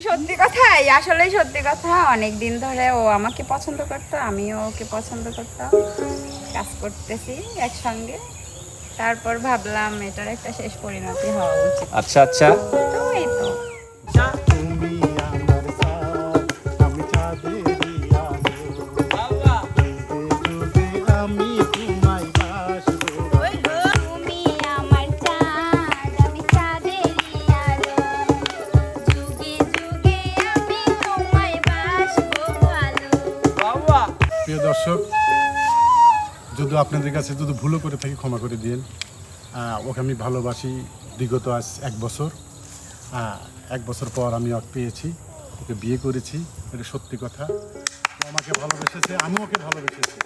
সত্যি কথাই আসলে সত্যি কথা। অনেক দিন ধরে ও আমাকে পছন্দ করতো আমিও ওকে পছন্দ করতাম। কাজ করতেছি একসঙ্গে। তারপর ভাবলাম এটার একটা শেষ পরিণতি হওয়া উচিত। আচ্ছা আচ্ছা। তো এই তো। আপনাদের কাছে যদি ভুলও করে থাকি, ক্ষমা করে দিন ওকে আমি ভালোবাসি বিগত আজ এক বছর। এক বছর পর আমি ওকে পেয়েছি, ওকে বিয়ে করেছি, এটা সত্যি কথা। আমাকে ভালোবেসেছে, আমিও ওকে ভালোবেসেছি।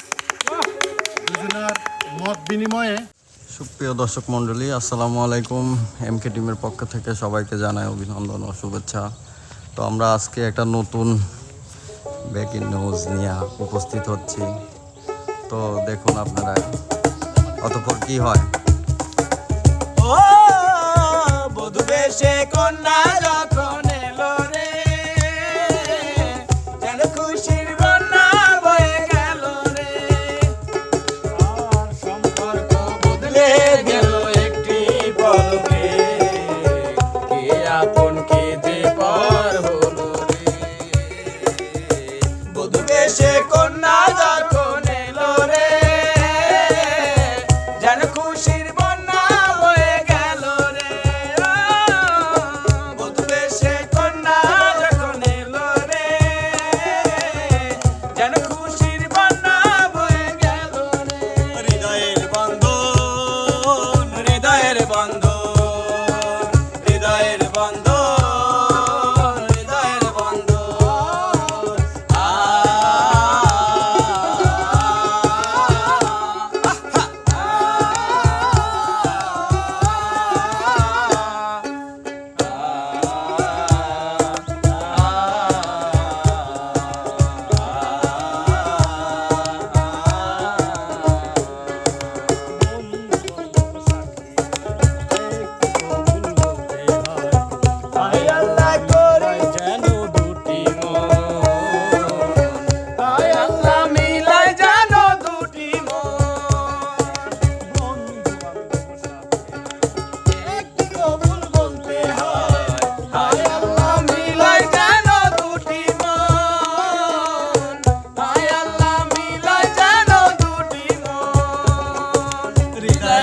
দুজনের মত বিনিময়ে সুপ্রিয় দর্শক মণ্ডলী, আসসালামু আলাইকুম। এম কে টিমের পক্ষ থেকে সবাইকে জানাই অভিনন্দন ও শুভেচ্ছা। তো আমরা আজকে একটা নতুন ব্রেকিং নিউজ নিয়ে উপস্থিত হচ্ছি। তো দেখুন আপনারা অতপর কি হয়? ও বধু বেশে কন্যা যখন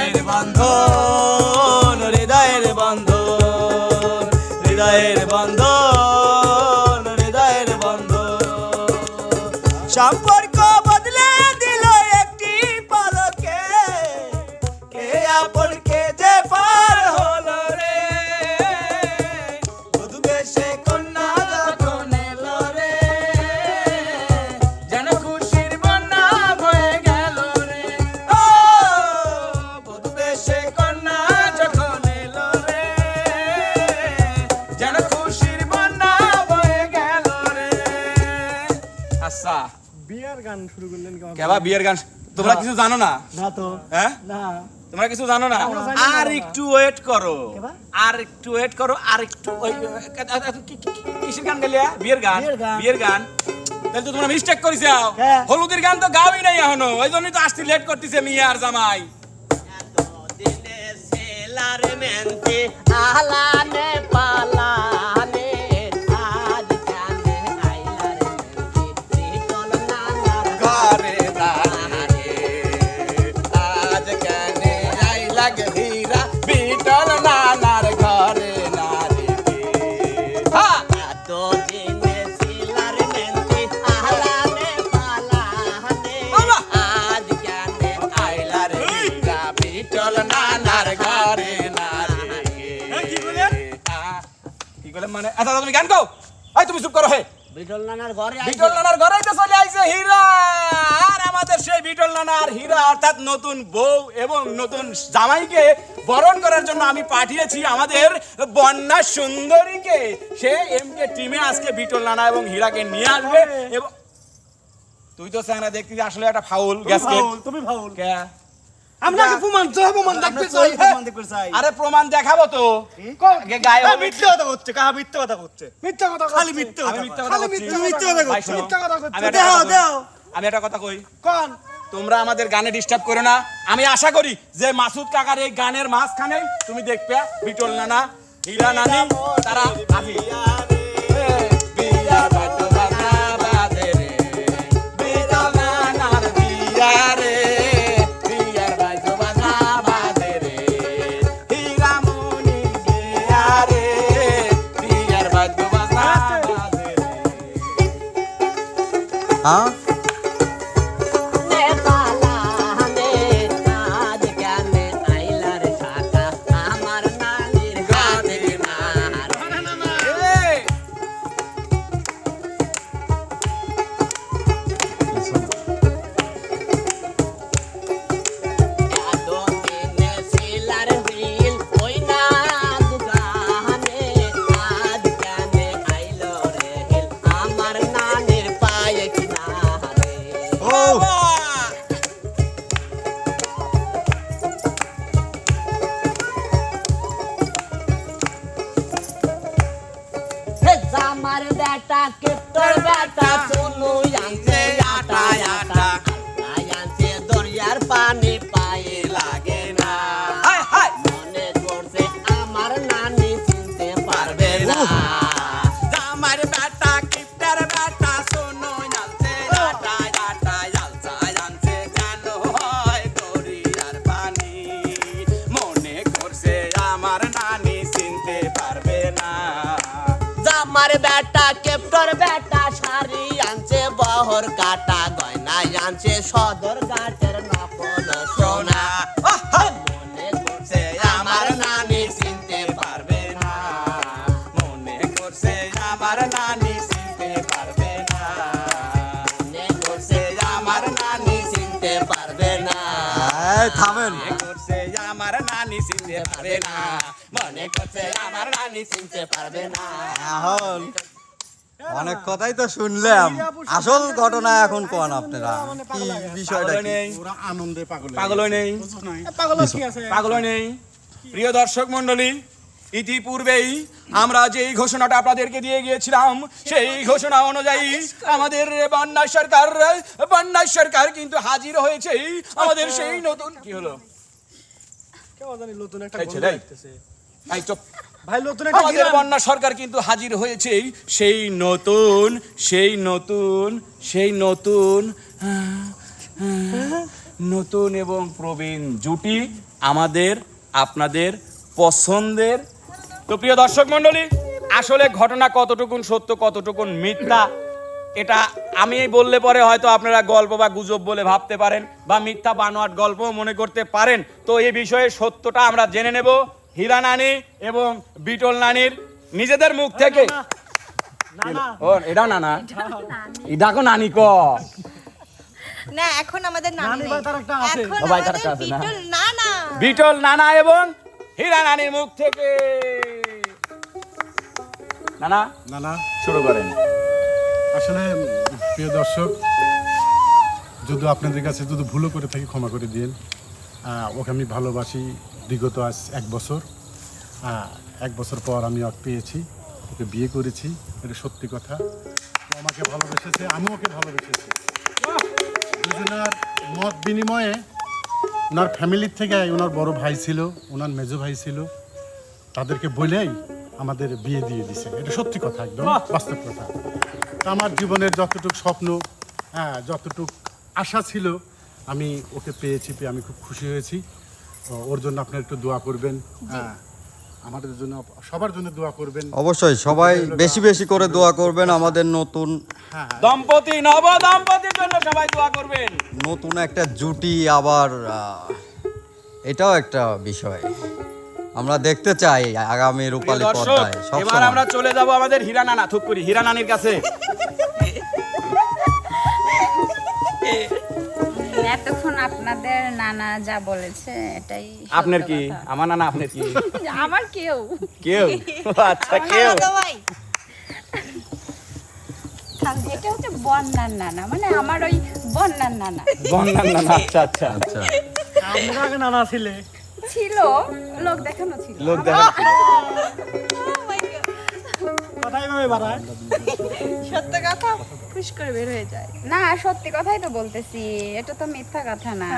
হৃদয়ের বন্ধন হৃদয়ের বন্ধন হৃদয়ের বন্ধন হৃদয়ের বন্ধন। সম্পর্ক শুরু করলেন কেবা বিয়ের গান তোমরা কিছু জানো না? না তো। হ্যাঁ? না। তোমরা কিছু জানো না? আর একটু ওয়েট করো। আর একটু ওয়েট করো আর একটু কিসের গান বিয়ের গান। বিয়ের গান। তাহলে তো তোমরা মিস্টেক করেছ। হ্যাঁ। হলুদের গান তো গাওই নাই এখনও। ওই জন্যই তো আসতে লেট করতেছে মিয়া আর জামাই। আলানে আচ্ছা তুমি গান গাও। এই তুমি চুপ করো হে। বিটল নানার ঘরে বিটল নানার ঘরেই তো চলে আইছে হীরা। আর আমাদের সেই বিটল নানার হীরা অর্থাৎ নতুন বউ এবং নতুন জামাইকে বরণ করার জন্য আমি পাঠিয়েছি আমাদের বন্যা সুন্দরীকে। সে এমকে টিমে আজকে বিটল নানা এবং হীরাকে নিয়ে আসবে। এবং তুই তো স্যাংরা দেখতে আসলে একটা ফাউল গ্যাসকেট। তুমি ফাউল। কে? আমরা কি প্রমাণ চাই প্রমাণ দেখতে চাই প্রমাণ দেখতে চাই আরে প্রমাণ দেখাবো তো। আগে গায়ে হবে। মিথ্যে কথা কাহা মিথ্যে কথা মিথ্যে কথা খালি মিথ্যে কথা কথা খালি করছি। মিথ্যে মিথ্যে কথা মিথ্যে একটা দেও। দেও। আমি একটা কথা কই? কোন? তোমরা আমাদের গানে ডিস্টার্ব করো না। আমি আশা করি যে মাসুদ কাকার এই গানের মাঝখানে তুমি দেখবে বিটল নানা হীরা নানি তারা। বিয়া বাজে রে, বিটল নানার বিয়া জামার বেটা কে তোর বেটা? চুনু আনছে আটা আটা। আনছে পানি। বহর কাটা গয়না আনছে সদর ঘাটের নকল সোনা। মনে করছে আমার নানি চিনতে পারবে না। মনে করছে আমার নানি চিনতে পারবে না। মনে করছে আমার নানি চিনতে পারবে না। থামেন। মনে করছে আমার নানি চিনতে পারবে না। মনে করছে আমার নানি চিনতে পারবে না। এখন অনেক কথাই তো শুনলাম। আসল ঘটনা এখন কোন আপনারা? কি বিষয়টা? নেই আনন্দে পাগল পাগল। নেই। নাই? পাগল কি আছে? পাগল নেই। প্রিয় দর্শক মন্ডলী ইতিপূর্বেই আমরা যেই ঘোষণাটা আপনাদেরকে দিয়ে গিয়েছিলাম সেই ঘোষণা অনুযায়ী আমাদের বন্যা সরকার বন্যা সরকার কিন্তু হাজির হয়েছে। আমাদের সেই নতুন কি হলো? কেউ জানি নতুন একটা চুপ। ভাই নতুন একটা আমাদের। বন্যা সরকার কিন্তু হাজির হয়েছে। সেই নতুন সেই নতুন সেই নতুন নতুন এবং প্রবীণ জুটি আমাদের আপনাদের পছন্দের। তো প্রিয় দর্শক মণ্ডলী আসলে ঘটনা কতটুকুন সত্য কতটুকুন মিথ্যা এটা আমি বললে পরে হয়তো আপনারা গল্প বা গুজব বলে ভাবতে পারেন বা মিথ্যা বানোয়াট গল্প মনে করতে পারেন। তো এই বিষয়ে সত্যটা আমরা জেনে নেব। হীরা নানি এবং বিটল নানির নিজেদের মুখ থেকে না না ও এটা নানা। দেখো নানি ক। না এখন আমাদের নানি নানি এখন ও ভাই তার আমাদের একটা আছে না? বিটল না না বিটল নানা এবং হীরা নানির মুখ থেকে। নানা না না শুরু করেন। আসলে প্রিয় দর্শক যদি আপনাদের কাছে যদি ভুলও করে থাকি ক্ষমা করে দিন আহ, ওকে আমি ভালোবাসি বিগত আজ এক বছর। এক বছর পর আমি ওকে পেয়েছি ওকে বিয়ে করেছি এটা সত্যি কথা। ও আমাকে ভালোবেসেছে আমি ওকে ভালোবেসেছি। দুজনের মত বিনিময়ে ওনার ফ্যামিলির থেকে ওনার বড় ভাই ছিল ওনার মেজো ভাই ছিল তাদেরকে বলেই আমাদের বিয়ে দিয়ে দিছে। এটা সত্যি কথা একদম বাস্তব কথা। আমার জীবনের যতটুকু স্বপ্ন হ্যাঁ যতটুক আশা ছিল আমি ওকে পেয়েছি পেয়ে আমি খুব খুশি হয়েছি। ওর জন্য আপনারা একটু দোয়া করবেন। হ্যাঁ আমাদের জন্য সবার জন্য দোয়া করবেন। অবশ্যই সবাই বেশি বেশি করে দোয়া করবেন আমাদের নতুন হ্যাঁ দম্পতি নব দম্পতির জন্য সবাই দোয়া করবেন। নতুন একটা জুটি আবার এটাও একটা বিষয়। আমরা দেখতে চাই আগামী রূপালী পর্দায় এবার আমরা চলে যাব আমাদের হীরা নানা থুক করি হীরা নানির কাছে। এতক্ষণ আপনাদের নানা যা বলেছে এটাই আপনার কি? আমার নানা আপনার কি? আমার কেউ। কেউ? আচ্ছা কেউ। এটা হচ্ছে বন্যার নানা মানে আমার ওই বন্যার নানা। বন্যার নানা আচ্ছা আচ্ছা। আচ্ছা। আমরা আগে নানা ছিলে। ছিল লোক দেখানো ছিল। লোক দেখা কথাই ভাবে বাড়ায়? সত্য কথা খুশ করে বের হয়ে যায়। না সত্যি কথাই তো বলতেছি এটা তো মিথ্যা কথা না।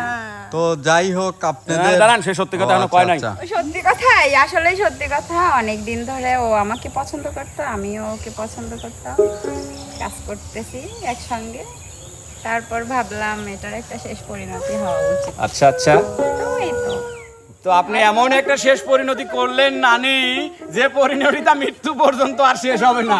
তো যাই হোক আপনাদের হ্যাঁ, দাঁড়ান, সে সত্যি কথা এখনও আচ্ছা, কয় নাই। আচ্ছা। সত্যি কথাই আসলেই সত্যি কথা অনেক দিন ধরে ও আমাকে পছন্দ করতো আমিও ওকে পছন্দ করতাম কাজ করতেছি একসঙ্গে। তারপর ভাবলাম এটার একটা শেষ পরিণতি হওয়া উচিত। আচ্ছা আচ্ছা। তো এই তো। তো আপনি এমন একটা শেষ পরিণতি করলেন নানি যে পরিণতিটা মৃত্যু পর্যন্ত আর শেষ হবে না।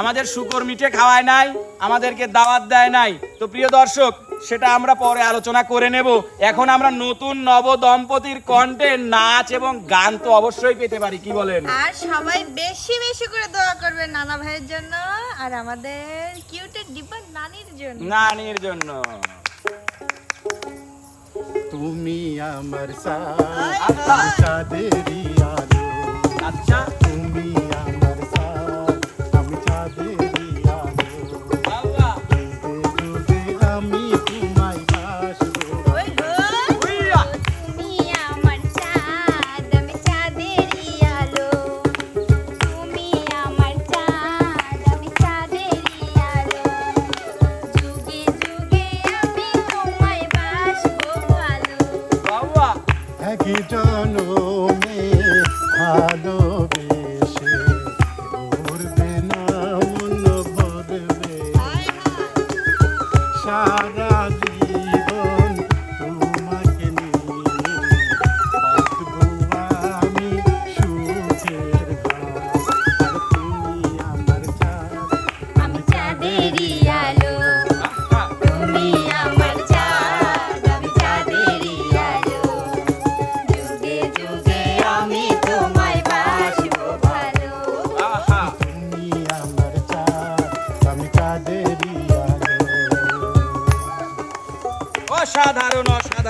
আমাদের শুকর মিঠে খাওয়ায় নাই আমাদেরকে দাওয়াত দেয় নাই। তো প্রিয় দর্শক সেটা আমরা পরে আলোচনা করে নেব। এখন আমরা নতুন নব দম্পতির কণ্ঠে নাচ এবং গান তো অবশ্যই পেতে পারি কি বলেন? আর সবাই বেশি বেশি করে দোয়া করবে নানা ভাইয়ের জন্য আর আমাদের কিউটের ডিব্বা নানির জন্য। নানির জন্য। তুমি আমার সাথ। চাঁদেরই আলো। আচ্ছা। সারা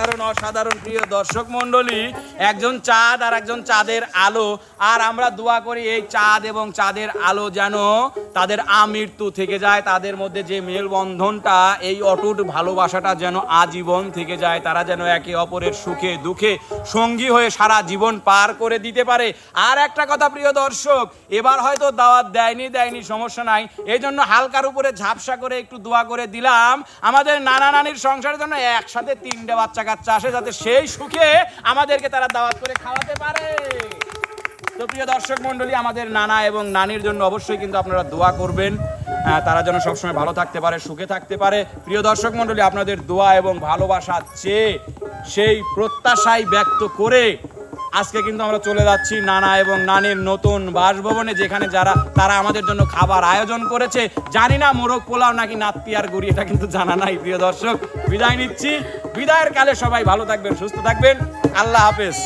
অসাধারণ অসাধারণ প্রিয় দর্শক মণ্ডলী, একজন চাঁদ আর একজন চাঁদের আলো। আর আমরা দোয়া করি এই চাঁদ এবং চাঁদের আলো যেন তাদের আমৃত্যু থেকে যায়, তাদের মধ্যে যে মেলবন্ধনটা, এই অটুট ভালোবাসাটা যেন আজীবন থেকে যায়, তারা যেন একে অপরের সুখে, দুঃখে সঙ্গী হয়ে সারা জীবন পার করে দিতে পারে। আর একটা কথা প্রিয় দর্শক, এবার হয়তো দাওয়াত দেয়নি দেয়নি, সমস্যা নাই। এই জন্য হালকার উপরে ঝাপসা করে একটু দোয়া করে দিলাম। আমাদের নানা নানির সংসারের জন্য একসাথে তিনটে বাচ্চা কাচ্চা আসে যাতে সেই সুখে আমাদেরকে তারা দাওয়াত করে খাওয়াতে পারে। তো প্রিয় দর্শক মণ্ডলী, আমাদের নানা এবং নানির জন্য অবশ্যই কিন্তু আপনারা দোয়া করবেন। তারা যেন সবসময় ভালো থাকতে পারে, সুখে থাকতে পারে। প্রিয় দর্শক মণ্ডলী, আপনাদের দোয়া এবং ভালোবাসা চেয়ে সেই প্রত্যাশাই ব্যক্ত করে আজকে কিন্তু আমরা চলে যাচ্ছি নানা এবং নানির নতুন বাসভবনে, যেখানে যারা, তারা আমাদের জন্য খাবার আয়োজন করেছে। জানি না মোরগ পোলাও নাকি নাত্তি আর গুড়ি, এটা কিন্তু জানা নাই, প্রিয় দর্শক। বিদায় নিচ্ছি। বিদায়ের কালে সবাই ভালো থাকবেন, সুস্থ থাকবেন। আল্লাহ হাফেজ।